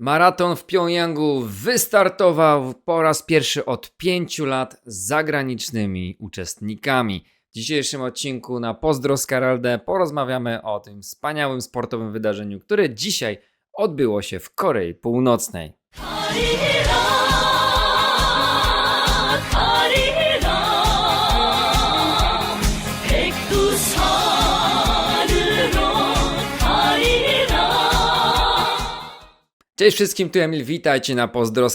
Maraton w Pjongjangu wystartował po raz pierwszy od pięciu lat z zagranicznymi uczestnikami. W dzisiejszym odcinku na Pozdro z Karol D porozmawiamy o tym wspaniałym sportowym wydarzeniu, które dzisiaj odbyło się w Korei Północnej. Cześć wszystkim, tu Emil, witajcie na Pozdro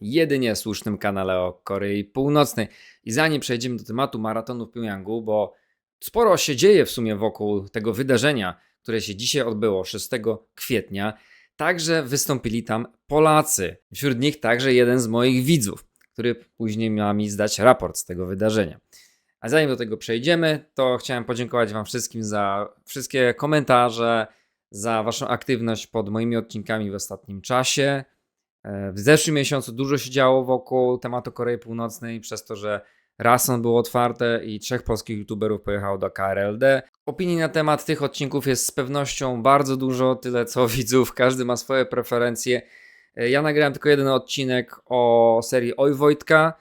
jedynie słusznym kanale o Korei Północnej. I zanim przejdziemy do tematu maratonu w Pjongjangu, bo sporo się dzieje w sumie wokół tego wydarzenia, które się dzisiaj odbyło 6 kwietnia, także wystąpili tam Polacy. Wśród nich także jeden z moich widzów, który później miał mi zdać raport z tego wydarzenia. A zanim do tego przejdziemy, to chciałem podziękować Wam wszystkim za wszystkie komentarze, za Waszą aktywność pod moimi odcinkami w ostatnim czasie. E, W zeszłym miesiącu dużo się działo wokół tematu Korei Północnej, przez to, że Rason było otwarte i trzech polskich youtuberów pojechało do KRLD. Opinii na temat tych odcinków jest z pewnością bardzo dużo, tyle co widzów, każdy ma swoje preferencje. E, Ja nagrałem tylko jeden odcinek o serii Oj Wojtka.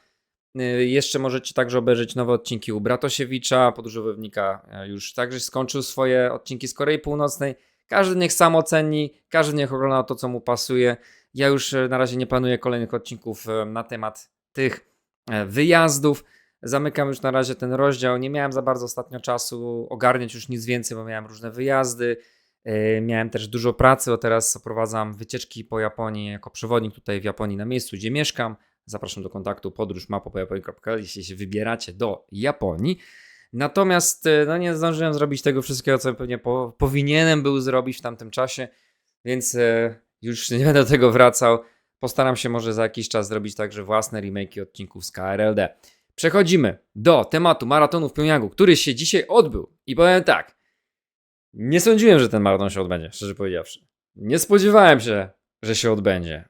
E, Jeszcze możecie także obejrzeć nowe odcinki u Bratosiewicza, podróżownika już także skończył swoje odcinki z Korei Północnej. Każdy niech sam oceni, każdy niech ogląda to, co mu pasuje. Ja już e, na razie nie planuję kolejnych odcinków e, na temat tych e, wyjazdów. Zamykam już na razie ten rozdział. Nie miałem za bardzo ostatnio czasu ogarniać już nic więcej, bo miałem różne wyjazdy. Miałem też dużo pracy, bo teraz oprowadzam wycieczki po Japonii jako przewodnik tutaj w Japonii na miejscu, gdzie mieszkam. Zapraszam do kontaktu podróż jeśli się wybieracie do Japonii. Natomiast e, no, nie zdążyłem zrobić tego wszystkiego, co pewnie po, powinienem był zrobić w tamtym czasie, więc e, już nie będę do tego wracał. Postaram się może za jakiś czas zrobić także własne remake'i odcinków z KRLD. Przechodzimy do tematu maratonu w Pjongjangu, który się dzisiaj odbył. I powiem tak, nie sądziłem, że ten maraton się odbędzie, szczerze powiedziawszy. Nie spodziewałem się, że się odbędzie.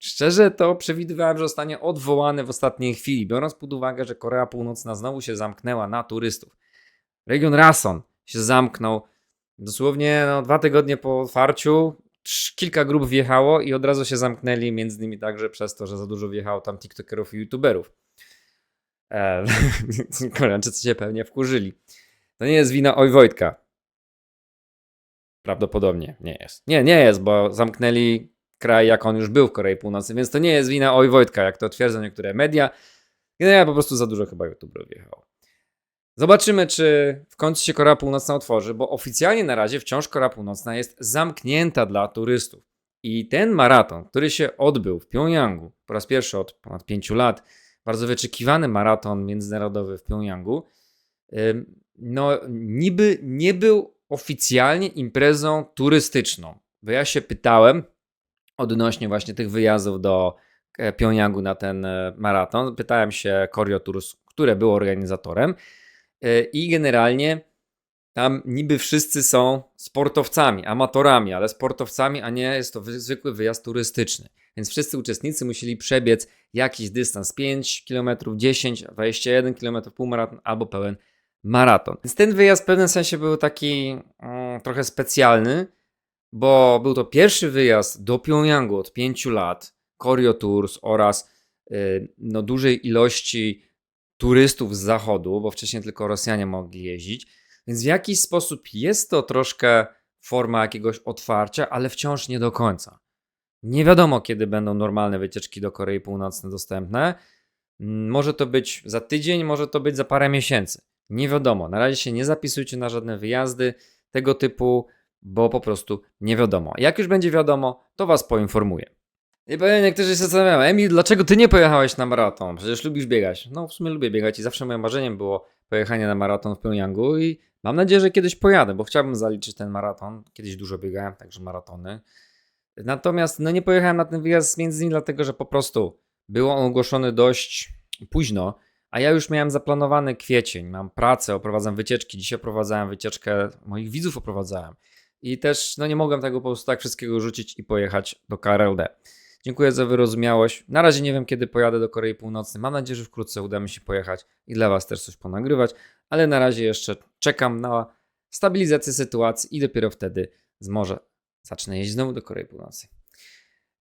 Sz- Szczerze to przewidywałem, że zostanie odwołany w ostatniej chwili, biorąc pod uwagę, że Korea Północna znowu się zamknęła na turystów. Region Rason się zamknął dosłownie no, dwa tygodnie po otwarciu. Kilka grup wjechało i od razu się zamknęli, między innymi także przez to, że za dużo wjechało tam TikTokerów i YouTuberów. E, Koreańczycy się pewnie wkurzyli. To nie jest wina Oj Wojtka. Prawdopodobnie nie jest. Nie, nie jest, bo zamknęli kraj, jak on już był w Korei Północnej, więc to nie jest wina Oj Wojtka, jak to twierdzą niektóre media. Generalnie po prostu za dużo chyba youtuberów wjechało. Zobaczymy, czy w końcu się Korea Północna otworzy, bo oficjalnie na razie wciąż Korea Północna jest zamknięta dla turystów. I ten maraton, który się odbył w Pjongjangu po raz pierwszy od ponad pięciu lat, bardzo wyczekiwany maraton międzynarodowy w Pjongjangu, ym, no niby nie był oficjalnie imprezą turystyczną. Bo ja się pytałem odnośnie właśnie tych wyjazdów do e, Pjongjangu na ten e, maraton. Pytałem się Koryo Tours, które było organizatorem e, i generalnie tam niby wszyscy są sportowcami, amatorami, ale sportowcami, a nie jest to wy- zwykły wyjazd turystyczny. Więc wszyscy uczestnicy musieli przebiec jakiś dystans 5 km, 10, 21 km, półmaraton albo pełen maraton. Więc ten wyjazd w pewnym sensie był taki mm, trochę specjalny, bo był to pierwszy wyjazd do Pjongjangu od 5 lat, Koryo Tours oraz y, no, dużej ilości turystów z zachodu, bo wcześniej tylko Rosjanie mogli jeździć. Więc w jakiś sposób jest to troszkę forma jakiegoś otwarcia, ale wciąż nie do końca. Nie wiadomo, kiedy będą normalne wycieczki do Korei Północnej dostępne. Mm, Może to być za tydzień, może to być za parę miesięcy. Nie wiadomo. Na razie się nie zapisujcie na żadne wyjazdy tego typu, bo po prostu nie wiadomo. Jak już będzie wiadomo, to Was poinformuję. I pewnie niektórzy się zastanawiają, Emil, dlaczego Ty nie pojechałeś na maraton? Przecież lubisz biegać. No, w sumie lubię biegać i zawsze moim marzeniem było pojechanie na maraton w Pjongjangu i mam nadzieję, że kiedyś pojadę, bo chciałbym zaliczyć ten maraton. Kiedyś dużo biegałem, także maratony. Natomiast no nie pojechałem na ten wyjazd między innymi dlatego, że po prostu był on ogłoszony dość późno, a ja już miałem zaplanowany kwiecień, mam pracę, oprowadzam wycieczki, dzisiaj oprowadzałem wycieczkę, moich widzów oprowadzałem i też no nie mogłem tego po prostu tak wszystkiego rzucić i pojechać do KRLD. Dziękuję za wyrozumiałość. Na razie nie wiem, kiedy pojadę do Korei Północnej. Mam nadzieję, że wkrótce uda mi się pojechać i dla Was też coś ponagrywać, ale na razie jeszcze czekam na stabilizację sytuacji i dopiero wtedy może zacznę jeździć znowu do Korei Północnej.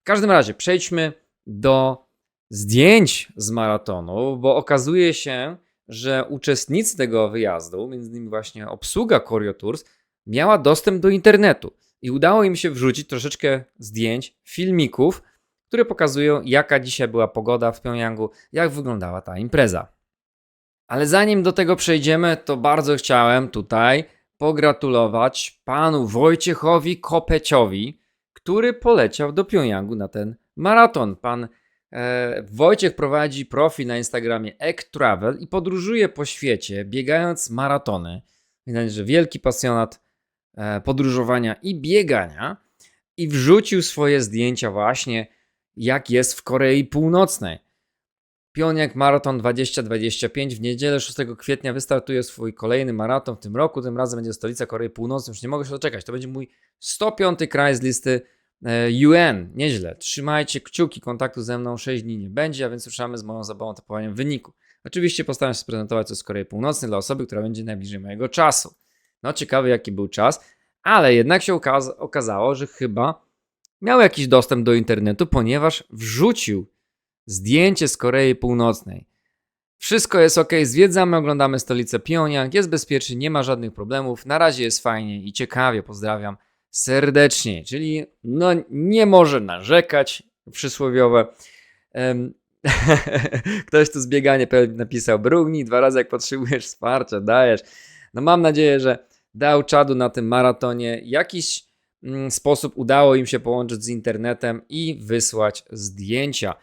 każdym razie przejdźmy do zdjęć z maratonu, bo okazuje się, że uczestnicy tego wyjazdu, między innymi właśnie obsługa Choreo Tours, miała dostęp do internetu i udało im się wrzucić troszeczkę zdjęć, filmików, które pokazują, jaka dzisiaj była pogoda w Pjongjangu, jak wyglądała ta impreza. Ale zanim do tego przejdziemy, to bardzo chciałem tutaj pogratulować panu Wojciechowi Kopeciowi, który poleciał do Pjongjangu na ten maraton. Pan e, Wojciech prowadzi profil na Instagramie Ek Travel i podróżuje po świecie, biegając maratony. Widać, że wielki pasjonat podróżowania i biegania. I wrzucił swoje zdjęcia właśnie, jak jest w Korei Północnej. Pjoniak Maraton 2025 w niedzielę 6 kwietnia wystartuje swój kolejny maraton w tym roku. Tym razem będzie stolica Korei Północnej. Już nie mogę się doczekać. To będzie mój 105 kraj z listy e, UN. Nieźle. Trzymajcie kciuki. Kontaktu ze mną 6 dni nie będzie, a więc ruszamy z moją zabawą typowaniem wyniku. Oczywiście postaram się sprezentować co z Korei Północnej dla osoby, która będzie najbliżej mojego czasu. No ciekawy jaki był czas, ale jednak się okaz- okazało, że chyba miał jakiś dostęp do internetu, ponieważ wrzucił zdjęcie z Korei Północnej. Wszystko jest ok, zwiedzamy, oglądamy stolicę Pjoniang, jest bezpiecznie, nie ma żadnych problemów, na razie jest fajnie i ciekawie, pozdrawiam serdecznie, czyli no nie może narzekać, przysłowiowe. Em, Ktoś tu z biegania pewnie napisał, brugnij dwa razy jak potrzebujesz wsparcia, dajesz. No mam nadzieję, że dał czadu na tym maratonie, jakiś mm, sposób udało im się połączyć z internetem i wysłać zdjęcia.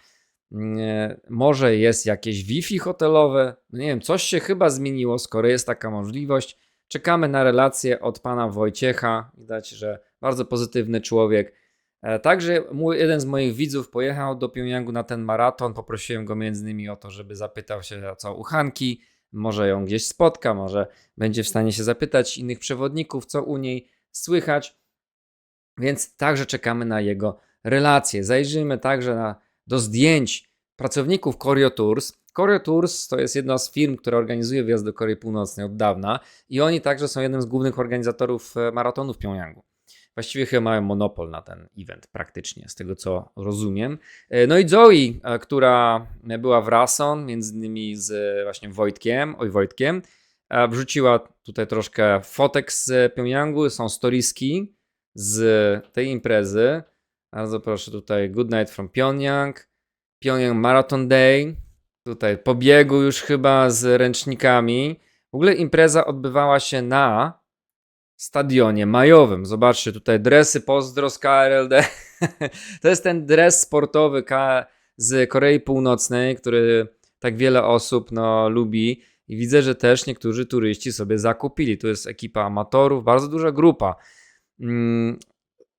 Nie, może jest jakieś Wi-Fi hotelowe, no nie wiem, coś się chyba zmieniło, skoro jest taka możliwość. Czekamy na relację od pana Wojciecha. Widać, że bardzo pozytywny człowiek. E, Także mój, jeden z moich widzów pojechał do Pjongjangu na ten maraton. Poprosiłem go między innymi o to, żeby zapytał się co u Hanki. Może ją gdzieś spotka, może będzie w stanie się zapytać innych przewodników, co u niej słychać. Więc także czekamy na jego relację. Zajrzyjmy także na, do zdjęć pracowników Choreo Tours. Choreo Tours to jest jedna z firm, która organizuje wyjazd do Korei Północnej od dawna i oni także są jednym z głównych organizatorów e, maratonu w Pjongjangu. Właściwie chyba mają monopol na ten event praktycznie, z tego co rozumiem. E, No i Zoe, e, która była w Rason, między innymi z e, właśnie Wojtkiem, oj Wojtkiem, wrzuciła tutaj troszkę fotek z Pjongjangu, są storiski z tej imprezy. Bardzo proszę tutaj Good Night from Pyongyang, Pyongyang Marathon Day. Tutaj po biegu już chyba z ręcznikami. W ogóle impreza odbywała się na stadionie majowym. Zobaczcie tutaj dresy pozdro z KRLD. to jest ten dres sportowy K z Korei Północnej, który tak wiele osób no, lubi. I widzę, że też niektórzy turyści sobie zakupili. Tu jest ekipa amatorów, bardzo duża grupa. Mm,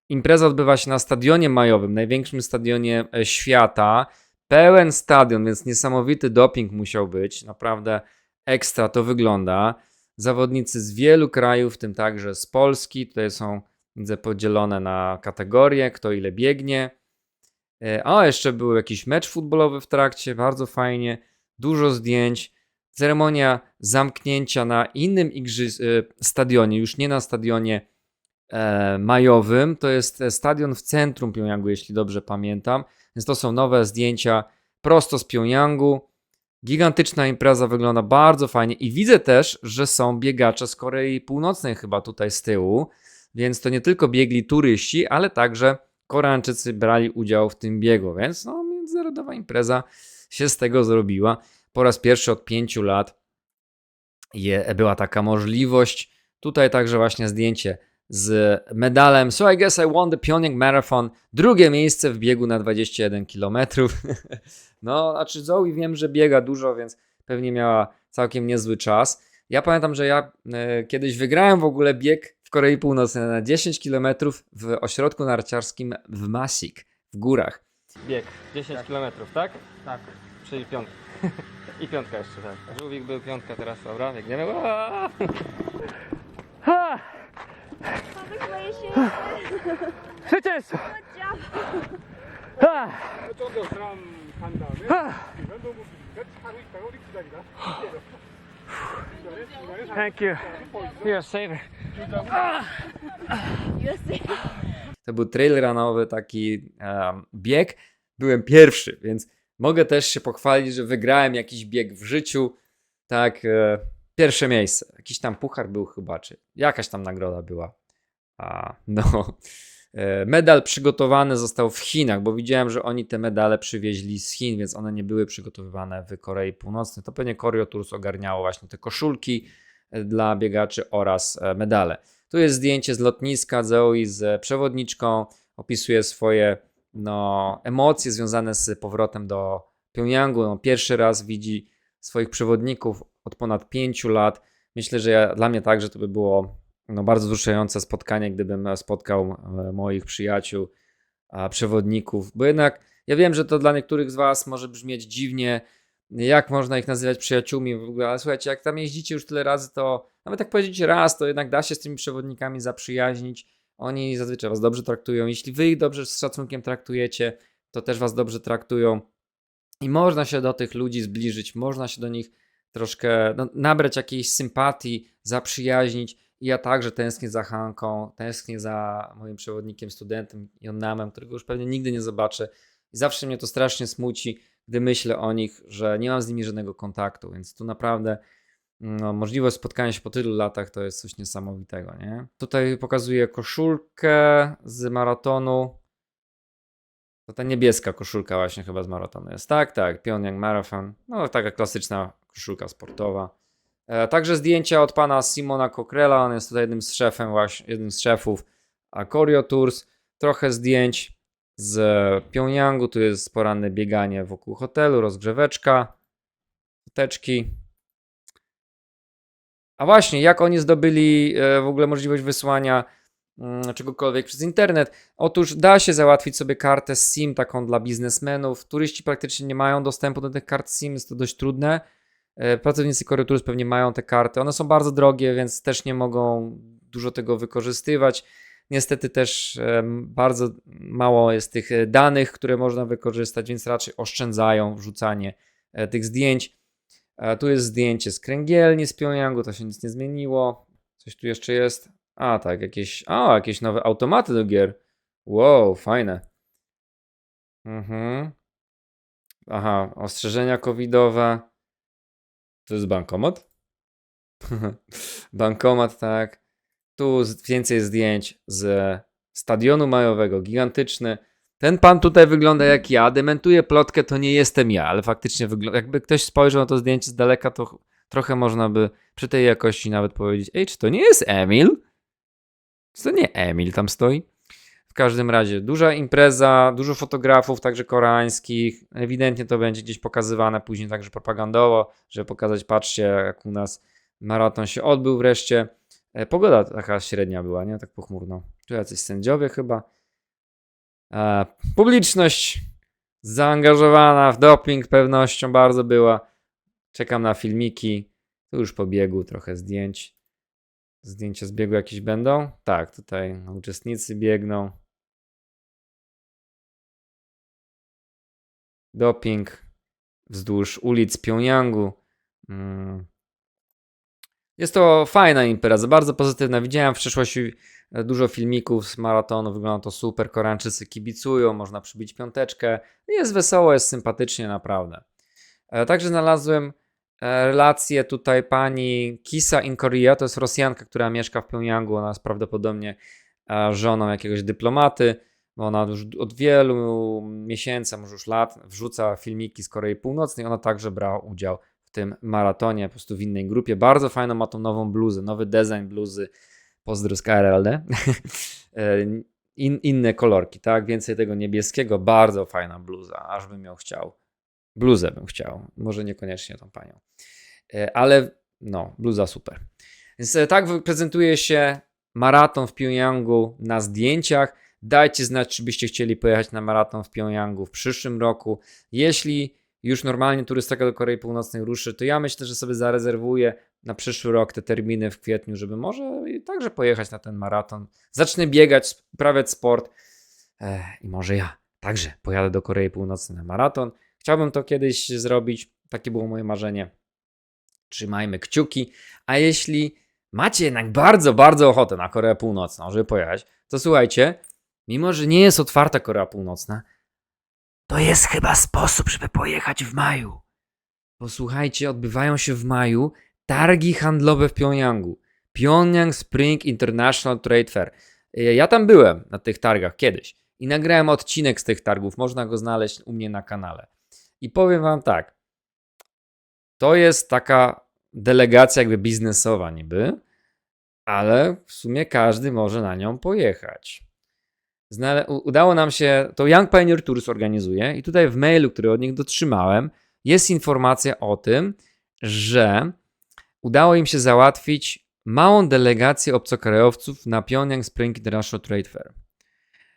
Impreza odbywa się na stadionie majowym, największym stadionie e, świata. Pełen stadion, więc niesamowity doping musiał być. Naprawdę ekstra to wygląda. Zawodnicy z wielu krajów, w tym także z Polski. Tutaj są, widzę, podzielone na kategorie, kto ile biegnie. E, A jeszcze był jakiś mecz futbolowy w trakcie, bardzo fajnie. Dużo zdjęć. Ceremonia zamknięcia na innym e, stadionie, już nie na stadionie e, majowym. To jest e, stadion w centrum Pjongjangu, jeśli dobrze pamiętam. Więc to są nowe zdjęcia prosto z Pjongjangu. Gigantyczna impreza wygląda bardzo fajnie i widzę też, że są biegacze z Korei Północnej chyba tutaj z tyłu, więc to nie tylko biegli turyści, ale także Koreańczycy brali udział w tym biegu, więc no międzynarodowa impreza się z tego zrobiła. Po raz pierwszy od pięciu lat je, była taka możliwość. Tutaj także właśnie zdjęcie z medalem. So I guess I won the Pyongyang Marathon. Drugie miejsce w biegu na 21 km. no, znaczy Zoe wiem, że biega dużo, więc pewnie miała całkiem niezły czas. Ja pamiętam, że ja e, kiedyś wygrałem w ogóle bieg w Korei Północnej na 10 km w ośrodku narciarskim w Masik, w górach. Bieg 10 km, tak? Tak. Czyli piątka. I piątka jeszcze, tak. Żółwik był piątka teraz, dobra, biegniemy. Aaaa! 실전했어. 아, 저도 사람 간 다음에 이건 너무 길니까 차로 있다가 우리 기다리다 중간에 중간에 thank you. You're a saver. To był trail runowy, taki em, bieg. Byłem pierwszy, więc mogę też się pochwalić, że wygrałem jakiś bieg w życiu. Tak, e, pierwsze miejsce. Jakiś tam puchar był chyba, czy jakaś tam nagroda była. A, no. E, Medal przygotowany został w Chinach, bo widziałem, że oni te medale przywieźli z Chin, więc one nie były przygotowywane w Korei Północnej. To pewnie Koreo Tours ogarniało właśnie te koszulki e, dla biegaczy oraz e, medale. Tu jest zdjęcie z lotniska Zoe z przewodniczką. Opisuje swoje no, emocje związane z powrotem do Pjongjangu. No, pierwszy raz widzi swoich przewodników od ponad pięciu lat. Myślę, że ja, dla mnie także to by było no, bardzo wzruszające spotkanie, gdybym spotkał e, moich przyjaciół, przewodników, bo jednak ja wiem, że to dla niektórych z Was może brzmieć dziwnie, jak można ich nazywać przyjaciółmi w ogóle, ale słuchajcie, jak tam jeździcie już tyle razy, to nawet jak pojedziecie raz, to jednak da się z tymi przewodnikami zaprzyjaźnić. Oni zazwyczaj Was dobrze traktują. Jeśli Wy ich dobrze z szacunkiem traktujecie, to też Was dobrze traktują. I można się do tych ludzi zbliżyć, można się do nich troszkę no, nabrać jakiejś sympatii, zaprzyjaźnić. I ja także tęsknię za Hanką, tęsknię za moim przewodnikiem, studentem Jonnamem, którego już pewnie nigdy nie zobaczę. I zawsze mnie to strasznie smuci, gdy myślę o nich, że nie mam z nimi żadnego kontaktu, więc tu naprawdę no, możliwość spotkania się po tylu latach to jest coś niesamowitego, nie? Tutaj pokazuję koszulkę z maratonu. To ta niebieska koszulka właśnie chyba z maratonu jest. Tak, tak, Pyongyang Marathon. No taka klasyczna koszulka sportowa. E, także zdjęcia od pana Simona Cockrella, on jest tutaj jednym z szefem właśnie, jednym z szefów a Koryo Tours. Trochę zdjęć z Pjongjangu, tu jest poranne bieganie wokół hotelu, rozgrzeweczka, teczki. A właśnie, jak oni zdobyli e, w ogóle możliwość wysłania mm, czegokolwiek przez internet? Otóż da się załatwić sobie kartę SIM taką dla biznesmenów. Turyści praktycznie nie mają dostępu do tych kart SIM, jest to dość trudne. E, Pracownicy Koryturus pewnie mają te karty. One są bardzo drogie, więc też nie mogą dużo tego wykorzystywać. Niestety też em, bardzo mało jest tych e, danych, które można wykorzystać, więc raczej oszczędzają wrzucanie e, tych zdjęć. E, Tu jest zdjęcie z kręgielni z Pjongjangu, to się nic nie zmieniło. Coś tu jeszcze jest. A, tak, jakieś, a, jakieś nowe automaty do gier. Wow, fajne. Mhm. Aha, ostrzeżenia covidowe. To jest bankomat? bankomat, tak. Tu więcej zdjęć z stadionu majowego, gigantyczny. Ten pan tutaj wygląda jak ja. Dementuje plotkę, to nie jestem ja, ale faktycznie wygląda. Jakby ktoś spojrzał na to zdjęcie z daleka, to ch- trochę można by przy tej jakości nawet powiedzieć: Ej, czy to nie jest Emil? Czy to nie Emil tam stoi? W każdym razie, duża impreza, dużo fotografów, także koreańskich. Ewidentnie to będzie gdzieś pokazywane później także propagandowo, żeby pokazać, patrzcie, jak u nas maraton się odbył wreszcie. E, Pogoda taka średnia była, nie? Tak pochmurno. Tu jacyś sędziowie chyba. E, publiczność zaangażowana w doping pewnością bardzo była. Czekam na filmiki. Tu już po biegu trochę zdjęć. Zdjęcia z biegu jakieś będą? Tak, tutaj uczestnicy biegną. Doping wzdłuż ulic Pjongjangu. Mm. Jest to fajna impreza, bardzo pozytywna. Widziałem w przeszłości e, dużo filmików z maratonu, wygląda to super. Koreańczycy kibicują, można przybić piąteczkę. Jest wesoło, jest sympatycznie, naprawdę. E, Także znalazłem e, relację tutaj pani Kisa in Korea, to jest Rosjanka, która mieszka w Pjongjangu. Ona jest prawdopodobnie żoną jakiegoś dyplomaty, bo ona już od wielu miesięcy, może już lat, wrzuca filmiki z Korei Północnej. Ona także brała udział w tym maratonie, po prostu w innej grupie. Bardzo fajną ma tą nową bluzę, nowy design bluzy. Pozdro z KRLD. In, inne kolorki, tak? Więcej tego niebieskiego. Bardzo fajna bluza, aż bym ją chciał. Bluzę bym chciał, może niekoniecznie tą panią. E, Ale no, bluza super. Więc e, tak prezentuje się maraton w Pjongjangu na zdjęciach. Dajcie znać, czy byście chcieli pojechać na maraton w Pjongjangu w przyszłym roku. Jeśli już normalnie turystyka do Korei Północnej ruszy, to ja myślę, że sobie zarezerwuję na przyszły rok te terminy w kwietniu, żeby może także pojechać na ten maraton. Zacznę biegać, uprawiać sport e, i może ja także pojadę do Korei Północnej na maraton. Chciałbym to kiedyś zrobić, takie było moje marzenie. Trzymajmy kciuki. A jeśli macie jednak bardzo, bardzo ochotę na Koreę Północną, żeby pojechać, to słuchajcie, mimo że nie jest otwarta Korea Północna, to jest chyba sposób, żeby pojechać w maju. Posłuchajcie, odbywają się w maju targi handlowe w Pjongjangu. Pyongyang Spring International Trade Fair. Ja tam byłem na tych targach kiedyś i nagrałem odcinek z tych targów. Można go znaleźć u mnie na kanale. I powiem Wam tak. To jest taka delegacja jakby biznesowa niby, ale w sumie każdy może na nią pojechać. Znale- udało nam się, to Young Pioneer Tours organizuje i tutaj w mailu, który od nich dotrzymałem, jest informacja o tym, że udało im się załatwić małą delegację obcokrajowców na Pyongyang Spring International Trade Fair.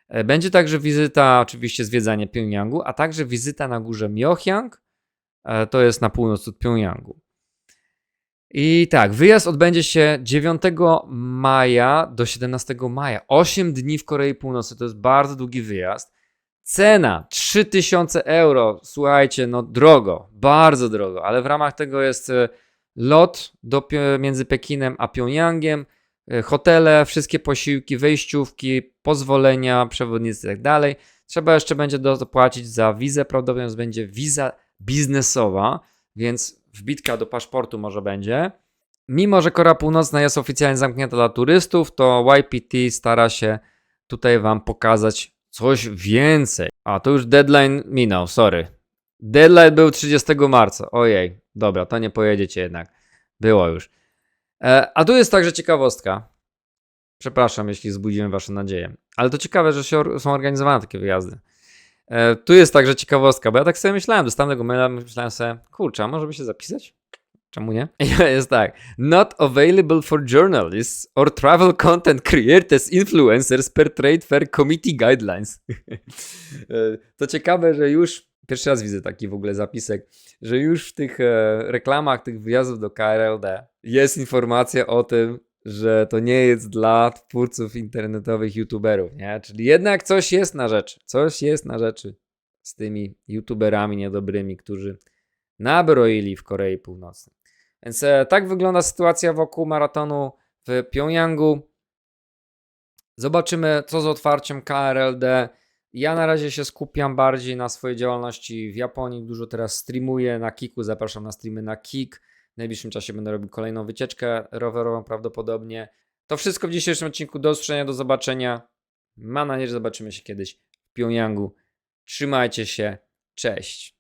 E, Będzie także wizyta, oczywiście zwiedzanie Pyongyangu, a także wizyta na górze Myohyang, e, to jest na północ od Pyongyangu. I tak, wyjazd odbędzie się 9 maja do 17 maja. 8 dni w Korei Północnej, to jest bardzo długi wyjazd. Cena 3000 euro. Słuchajcie, no drogo, bardzo drogo, ale w ramach tego jest e, lot do, między Pekinem a Pjongjangiem, e, hotele, wszystkie posiłki, wejściówki, pozwolenia, przewodnicy i tak dalej. Trzeba jeszcze będzie dopłacić za wizę, prawdopodobnie będzie wiza biznesowa, więc wbitka do paszportu może będzie. Mimo, że Korea Północna jest oficjalnie zamknięta dla turystów, to YPT stara się tutaj Wam pokazać coś więcej. A to już deadline minął, sorry. Deadline był 30 marca. Ojej, dobra, to nie pojedziecie jednak. Było już. E, a tu jest także ciekawostka. Przepraszam, jeśli zbudziłem Wasze nadzieje. Ale to ciekawe, że się or- są organizowane takie wyjazdy. E, tu jest także ciekawostka, bo ja tak sobie myślałem, dostałem tego maila, myślałem sobie, kurczę, a może by się zapisać? Czemu nie? Jest tak. Not available for journalists or travel content creators influencers per trade fair committee guidelines. E, to ciekawe, że już pierwszy raz widzę taki w ogóle zapisek, że już w tych e, reklamach tych wyjazdów do KRLD jest informacja o tym, że to nie jest dla twórców internetowych youtuberów, nie? Czyli jednak coś jest na rzeczy. Coś jest na rzeczy z tymi youtuberami niedobrymi, którzy nabroili w Korei Północnej. Więc e, tak wygląda sytuacja wokół maratonu w Pjongjangu. Zobaczymy, co z otwarciem KRLD. Ja na razie się skupiam bardziej na swojej działalności w Japonii. Dużo teraz streamuję na Kiku. Zapraszam na streamy na Kik. W najbliższym czasie będę robił kolejną wycieczkę rowerową prawdopodobnie. To wszystko w dzisiejszym odcinku. Do usłyszenia, do zobaczenia. Mam nadzieję, że zobaczymy się kiedyś w Pjongjangu. Trzymajcie się. Cześć.